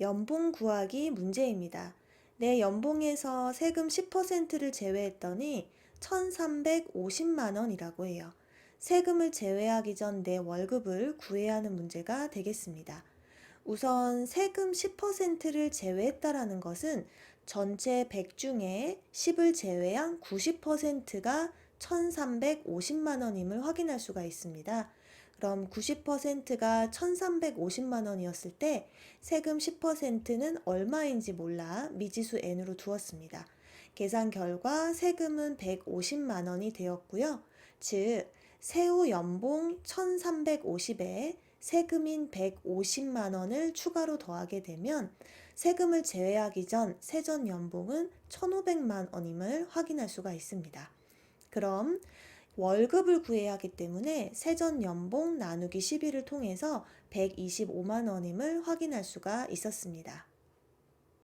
연봉 구하기 문제입니다. 내 연봉에서 세금 10%를 제외했더니 1,350만 원이라고 해요. 세금을 제외하기 전 내 월급을 구해야 하는 문제가 되겠습니다. 우선 세금 10%를 제외했다라는 것은 전체 100 중에 10을 제외한 90%가 1,350만 원임을 확인할 수가 있습니다. 그럼 90%가 1,350만 원이었을 때 세금 10%는 얼마인지 몰라 미지수 n으로 두었습니다. 계산 결과 세금은 150만 원이 되었고요. 즉, 세후 연봉 1,350에 세금인 150만 원을 추가로 더하게 되면 세금을 제외하기 전 세전 연봉은 1,500만 원임을 확인할 수가 있습니다. 그럼 월급을 구해야 하기 때문에 세전 연봉 나누기 12를 통해서 125만 원임을 확인할 수가 있었습니다.